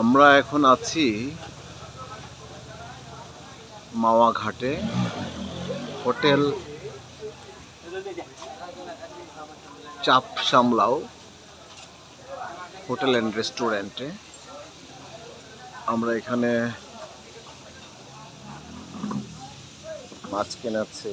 আমরা এখন আছি মাওয়া ঘাটে, হোটেল চাপ সামলাও, হোটেল অ্যান্ড রেস্টুরেন্টে। আমরা এখানে মাছ কেনাচ্ছি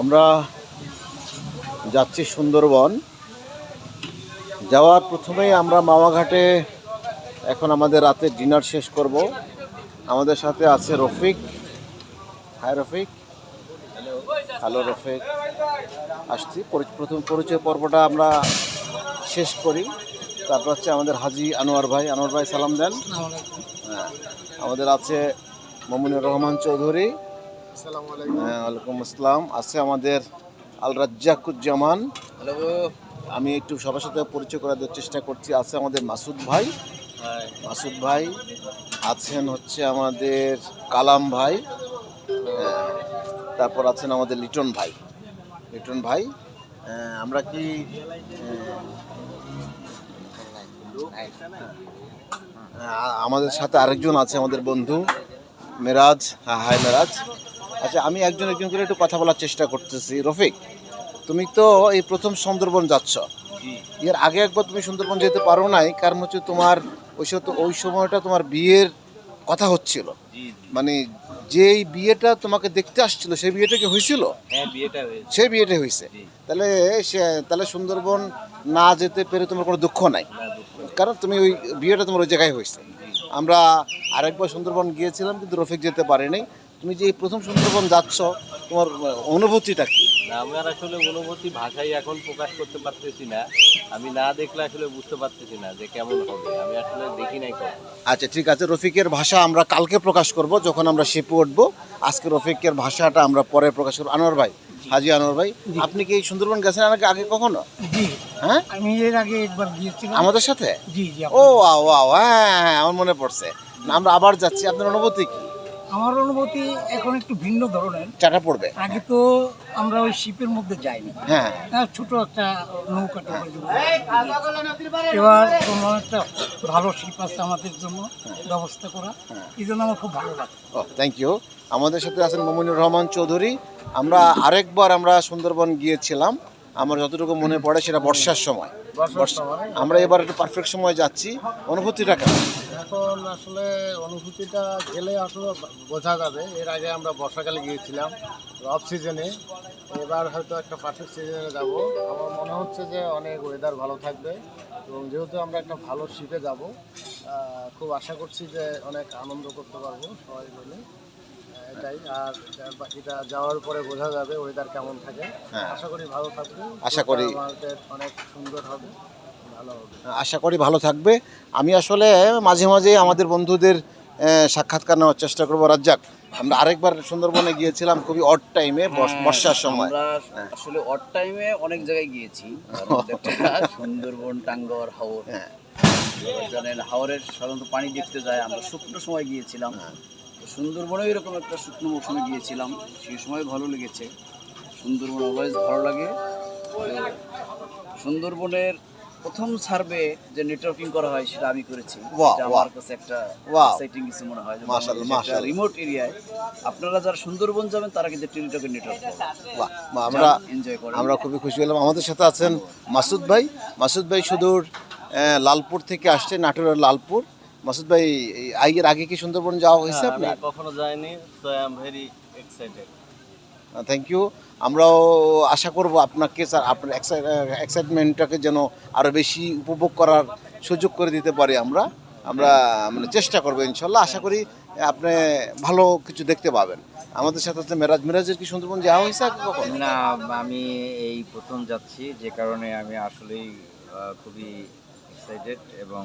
আমরা যাচ্ছি সুন্দরবন। যাওয়ার প্রথমেই আমরা মাওয়াঘাটে এখন আমাদের রাতে ডিনার শেষ করব। আমাদের সাথে আছে রফিক। হাই রফিক। হ্যালো রফিক আসছি। প্রথম পরিচয় পর্বটা আমরা শেষ করি। তারপর হচ্ছে আমাদের হাজি আনোয়ার ভাই। আনোয়ার ভাই সালাম দেন। হ্যাঁ আমাদের আছে মমিনুর রহমান চৌধুরী। হ্যাঁ ওয়ালাইকুম আসসালাম। আছে আমাদের আল রাজ্জাকুজ্জামান হ্যালো আমি একটু সবার সাথে পরিচয় করার চেষ্টা করছি। আছে আমাদের মাসুদ ভাই। মাসুদ ভাই। আছেন হচ্ছে আমাদের কালাম ভাই। তারপর আছেন আমাদের লিটন ভাই। লিটন ভাই আমরা কি আমাদের সাথে আরেকজন আছে আমাদের বন্ধু মেরাজ হ্যাঁ হাই মেরাজ। আচ্ছা আমি একজন একজন করে একটু কথা বলার চেষ্টা করতেছি। রফিক তুমি তো এই প্রথম সুন্দরবন যাচ্ছ। এর আগে একবার তুমি সুন্দরবন যেতে পারো নাই কারণ হচ্ছে তোমার ওই ওই সময়টা তোমার বিয়ের কথা হচ্ছিল। মানে যেই বিয়েটা তোমাকে দেখতে আসছিল সেই বিয়েটা কি হয়েছিল? হ্যাঁ সেই বিয়েটা হয়েছে। তাহলে সে তাহলে সুন্দরবন না যেতে পেরে তোমার কোনো দুঃখ নাই। কারণ তুমি ওই বিয়েটা তোমার ওই জায়গায় হয়েছে। আমরা আরেকবার সুন্দরবন গিয়েছিলাম কিন্তু রফিক যেতে পারেনি। তুমি যে এই প্রথম সুন্দরবন যাচ্ছ তোমার অনুভূতিটা কি? না আমার আসলে অনুভূতি ভাষায় এখন প্রকাশ করতে পারতেছি না। আমি না দেখলে আসলে বুঝতে পারতেছি না যে কেমন হবে। আমি আসলে দেখি নাই আচ্ছা ঠিক আছে রফিকের ভাষা আমরা কালকে প্রকাশ করব যখন আমরা শিপে উঠবো। আজকে রফিকের ভাষাটা আমরা পরে প্রকাশ করব। আনোয়ার ভাই হাজি আনোয়ার ভাই আপনি কি সুন্দরবন গেছেন আগে আগে কখনো? হ্যাঁ? আমি এর আগে একবার গিয়েছিলাম। আমাদের সাথে? জি জি ও হ্যাঁ হ্যাঁ, আমার মনে পড়ছে। আমরা আবার যাচ্ছি আপনার অনুভূতি কি? আমার অনুভূতি এখন একটু ভিন্ন ধরনের। চাটা পড়বে। আগে তো আমরা ওই শিপের মধ্যে যাইনি। হ্যাঁ। হ্যাঁ, ছোট একটা নৌকাটা এবার কোনো একটা ভালো শিপ আছে আমাদের জন্য ব্যবস্থা করা। এই জন্য আমার খুব ভালো লাগে। থ্যাংক ইউ আমাদের সাথে আছেন মমিনুর রহমান চৌধুরী। আমরা আরেকবার আমরা সুন্দরবন গিয়েছিলাম। আমার যতটুকু মনে পড়ে সেটা বর্ষার সময়। বর্ষা- আমরা এবার একটু পারফেক্ট সময় যাচ্ছি। অনুভূতিটা কেমন? এখন আসলে অনুভূতিটা গেলে আসলে বোঝা যাবে। এর আগে আমরা বর্ষাকালে গিয়েছিলাম অফ সিজনে এবার হয়তো একটা পারফেক্ট সিজনে যাব। আমার মনে হচ্ছে যে অনেক ওয়েদার ভালো থাকবে এবং যেহেতু আমরা একটা ভালো শিপে যাব খুব আশা করছি যে অনেক আনন্দ করতে পারব সবাই মিলে। এটাই। আর বাকিটা যাওয়ার পরে বোঝা যাবে ওয়েদার কেমন থাকে। হ্যাঁ। আশা করি ভালো থাকবে। আশা করি। আমাদের অনেক সুন্দর হবে। আশা করি ভালো থাকবে। আমি আসলে মাঝে মাঝে আমাদের বন্ধুদের সাক্ষাৎকার নেওয়ার চেষ্টা করব। রাজ্জাক আমরা আরেকবার সুন্দরবনে গিয়েছিলাম খুবই অট টাইমে বর্ষার সময়। হ্যাঁ। আসলে অড টাইমে অনেক জায়গায় গিয়েছি। সুন্দরবন টাঙ্গর হাওর। হ্যাঁ। জানেন হাওরের সাধারণত পানি দেখতে যায়। আমরা শুকনো সময় গিয়েছিলাম। হ্যাঁ। তো সুন্দরবনে এরকম একটা শুকনো মৌসুমে গিয়েছিলাম। সেই সময় ভালো লেগেছে। সুন্দরবন অলওয়েজ ভালো লাগে। সুন্দরবনের প্রথম সার্ভে যে নেটওয়ার্কিং করা হয় সেটা আমি করেছি। আমার কাছে একটা। এক্সাইটিং কিছু মনে হয়। মাশাআল্লাহ, মাশাআল্লাহ। রিমোট এরিয়ায় আপনারা যারা সুন্দরবন যাবেন তারা কিন্তু টেলিটকের নেটওয়ার্ক বাহ, বাহ, আমরা এনজয় করেন। আমরা খুবই খুশি হলাম। আমাদের সাথে আছেন মাসুদ ভাই। মাসুদ ভাই সুদূর লালপুর থেকে আসছে নাটোরের লালপুর। মাসুদ ভাই এই আগের আগে কি সুন্দরবন যাওয়া হয়েছে হ্যাঁ, আপনার? কখনো যাইনি তো I am very excited thank you আমরাও আশা করব আপনাকে স্যার আপনার এক্সাইটমেন্টটাকে যেন আরও বেশি উপভোগ করার সুযোগ করে দিতে পারি আমরা। আমরা মানে চেষ্টা করব, ইনশাল্লাহ। আশা করি আপনি ভালো কিছু দেখতে পাবেন। আমাদের সাথে হচ্ছে মেরাজ। মেরাজের কি সুন্দরবন যাওয়া হয়েছে কখন? না, আমি এই প্রথম যাচ্ছি, যে কারণে আমি আসলেই খুবই এক্সাইটেড এবং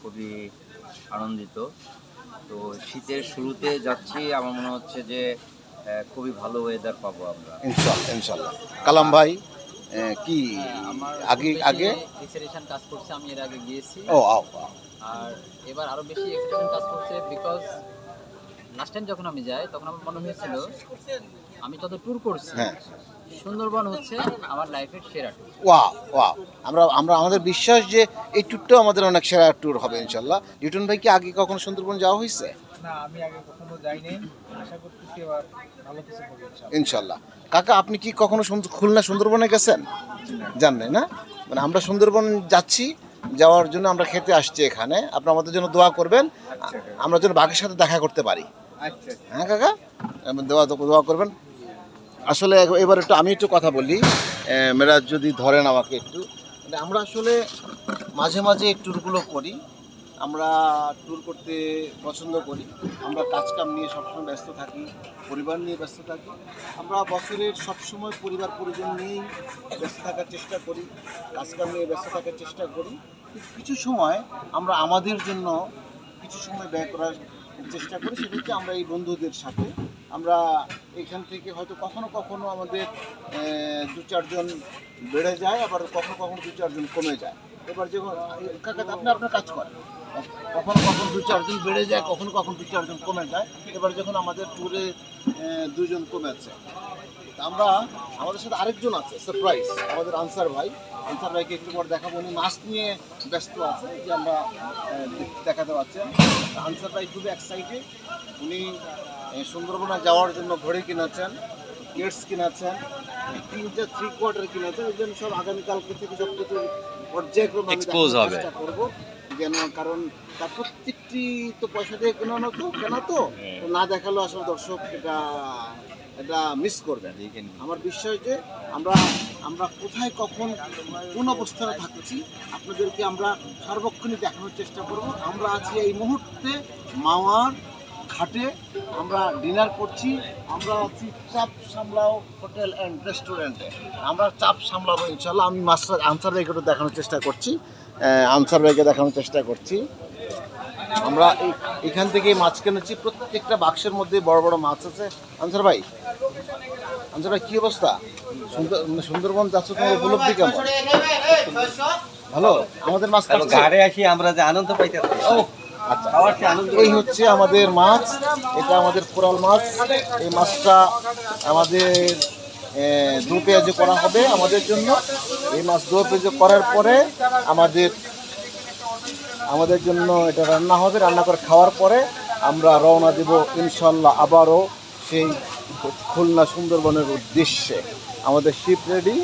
খুবই আনন্দিত। তো শীতের শুরুতে যাচ্ছি, আমার মনে হচ্ছে যে খুবই ভালো ওয়েদার পাবো আমরা। ইনশাল্লাহ ইনশাল্লাহ কালাম ভাই কি আগে আগে? এক্সাইটেশন কাজ করছে আমি এর আগে গিয়েছি। ও আও। আর এবার আরও বেশি এক্সাইটেশন কাজ করছে বিকজ লাস্ট টাইম যখন আমি যাই তখন আমার মনে হয়েছিল আমি তত ট্যুর করছি। হ্যাঁ। সুন্দরবন হচ্ছে আমার লাইফের সেরা ওয়া ওয়া আমরা আমরা আমাদের বিশ্বাস যে এই ট্যুরটাও আমাদের অনেক সেরা ট্যুর হবে ইনশাল্লাহ লিটন ভাই কি আগে কখনো সুন্দরবন যাওয়া হয়েছে? না আমি আগে কখনো যাইনি। আশা করতেছি এবার ভালো কিছু হবে ইনশাল্লাহ কাকা আপনি কি কখনো সুন্দর- খুলনা সুন্দরবনে গেছেন? জানেন না? মানে আমরা সুন্দরবন যাচ্ছি যাওয়ার জন্য আমরা খেতে আসছি এখানে। আপনি আমাদের জন্য দোয়া করবেন। আমরা যেন বাঘের সাথে দেখা করতে পারি। হ্যাঁ কাকা? দোয়া দোয়া করবেন। আসলে এবার একটু আমি একটু কথা বলি। মেরাজ যদি ধরেন আমাকে একটু। মানে আমরা আসলে মাঝে মাঝে ট্যুরগুলো করি। আমরা ট্যুর করতে পছন্দ করি। আমরা কাজকাম নিয়ে সবসময় ব্যস্ত থাকি, পরিবার নিয়ে ব্যস্ত থাকি। আমরা বছরের সবসময় পরিবার, পরিজন নিয়েই ব্যস্ত থাকার চেষ্টা করি, কাজকাম নিয়ে ব্যস্ত থাকার চেষ্টা করি। কিছু সময় আমরা আমাদের জন্য কিছু সময় ব্যয় করার চেষ্টা করি হচ্ছে আমরা এই বন্ধুদের সাথে আমরা এখান থেকে হয়তো কখনো কখনো আমাদের দু চারজন বেড়ে যায়, আবার কখনো কখনো দু চারজন কমে যায়। এবার যখন আপনি আপনার কাজ করেন। কখনো কখনো দু চারজন বেড়ে যায়, কখনো কখনো দু চারজন কমে যায়। এবার যখন আমাদের ট্যুরে দুজন কমেছে আমরা, আমাদের সাথে আরেকজন আছে সারপ্রাইজ আমাদের আনসার ভাই। আনসার ভাইকে একটু পর দেখাবো, উনি মাছ নিয়ে ব্যস্ত আছে, যে আমরা দেখাতে পাচ্ছেন আনসার ভাই খুবই এক্সাইটেড উনি সুন্দরবনে যাওয়ার জন্য ঘড়ি কিনেছেন গেটস কিনেছেন তিনটা থ্রি কোয়ার্টার কিনেছেন ওই জন্য সব আগামীকালকে থেকে সব কিছু পর্যায়ক্রমে হবে। চেষ্টা করব। যেন কারণ তার প্রত্যেকটি তো পয়সা দিয়ে কেনানো তো কেনা তো তো না দেখালেও আসলে দর্শক এটা এটা মিস করবে। আমার বিশ্বাস যে আমরা আমরা কোথায় কখন কোন অবস্থানে থাকছি আপনাদেরকে আমরা সার্বক্ষণিক দেখানোর চেষ্টা করব। আমরা আছি এই মুহূর্তে মাওয়ার ঘাটে আমরা ডিনার করছি আমরা আছি চাপ সামলাও হোটেল অ্যান্ড রেস্টুরেন্টে আমরা চাপ সামলাবো ইনশাল্লাহ আমি মাস্টার আনসার ভাইকে একটু দেখানোর চেষ্টা করছি। আনসার ভাইকে দেখানোর চেষ্টা করছি। আমরা এখান থেকে মাছ কিনেছি প্রত্যেকটা বাক্সের মধ্যে বড় বড় মাছ আছে। আনসার ভাই আনসার ভাই কি অবস্থা? সুন্দর মানে সুন্দরবন যাচ্ছ তোমার উপলব্ধি কেমন? ভালো? আমাদের মাছ ঘাড়ে আসি আমরা যে আনন্দ পাইতেছি। ও আচ্ছা এই হচ্ছে আমাদের মাছ, এটা আমাদের কোরাল মাছ। এই মাছটা আমাদের দু পেঁয়াজে করা হবে আমাদের জন্য। এই মাছ দু পেঁয়াজে করার পরে আমাদের আমাদের জন্য এটা রান্না হবে। রান্না করে খাওয়ার পরে আমরা রওনা দেব ইনশাল্লাহ আবারও সেই খুলনা সুন্দরবনের উদ্দেশ্যে। আমাদের শিপ রেডি